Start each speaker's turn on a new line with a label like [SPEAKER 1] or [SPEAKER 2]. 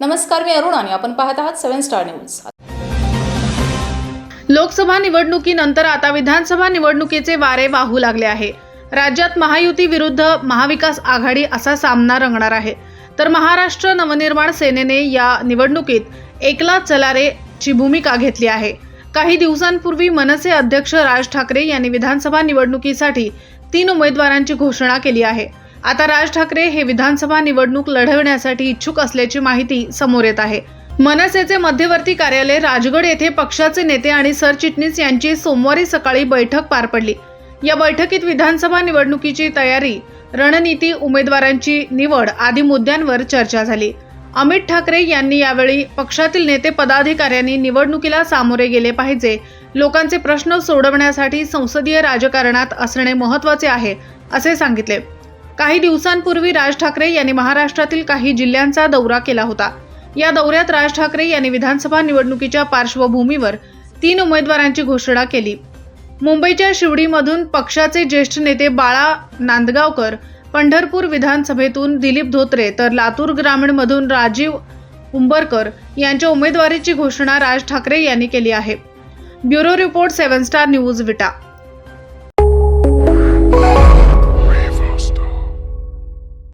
[SPEAKER 1] नमस्कार मी अरुण आणि आपण पाहत आहात सेव्हन स्टार न्यूज.
[SPEAKER 2] लोकसभा निवडणुकीनंतर आता विधानसभा निवडणुकीचे वारे वाहू लागले आहे. राज्यात महायुती विरुद्ध महाविकास आघाडी असा सामना रंगणार आहे. तर महाराष्ट्र नवनिर्माण सेनेने या निवडणुकीत एकला चलारे ची भूमिका घेतली आहे. काही दिवसांपूर्वी मनसे अध्यक्ष राज ठाकरे यांनी विधानसभा निवडणुकीसाठी तीन उमेदवारांची घोषणा केली आहे. आता राज ठाकरे हे विधानसभा निवडणूक लढवण्यासाठी इच्छुक असल्याची माहिती समोर येत आहे. मनसेचे मध्यवर्ती कार्यालय राजगड येथे पक्षाचे नेते आणि सरचिटणीस यांची सोमवारी सकाळी बैठक पार पडली. या बैठकीत विधानसभा निवडणुकीची तयारी रणनीती उमेदवारांची निवड आदी मुद्द्यांवर चर्चा झाली. अमित ठाकरे यांनी यावेळी पक्षातील नेते पदाधिकाऱ्यांनी निवडणुकीला सामोरे गेले पाहिजे लोकांचे प्रश्न सोडवण्यासाठी संसदीय राजकारणात असणे महत्त्वाचे आहे असे सांगितले. काही दिवसांपूर्वी राज ठाकरे यांनी महाराष्ट्रातील काही जिल्ह्यांचा दौरा केला होता. या दौऱ्यात राज ठाकरे यांनी विधानसभा निवडणुकीच्या पार्श्वभूमीवर तीन उमेदवारांची घोषणा केली. मुंबईच्या शिवडीमधून पक्षाचे ज्येष्ठ नेते बाळा नांदगावकर पंढरपूर विधानसभेतून दिलीप धोत्रे तर लातूर ग्रामीणमधून राजीव उंबरकर यांच्या उमेदवारीची घोषणा राज ठाकरे यांनी केली आहे. Bureau report Seven Star News Vita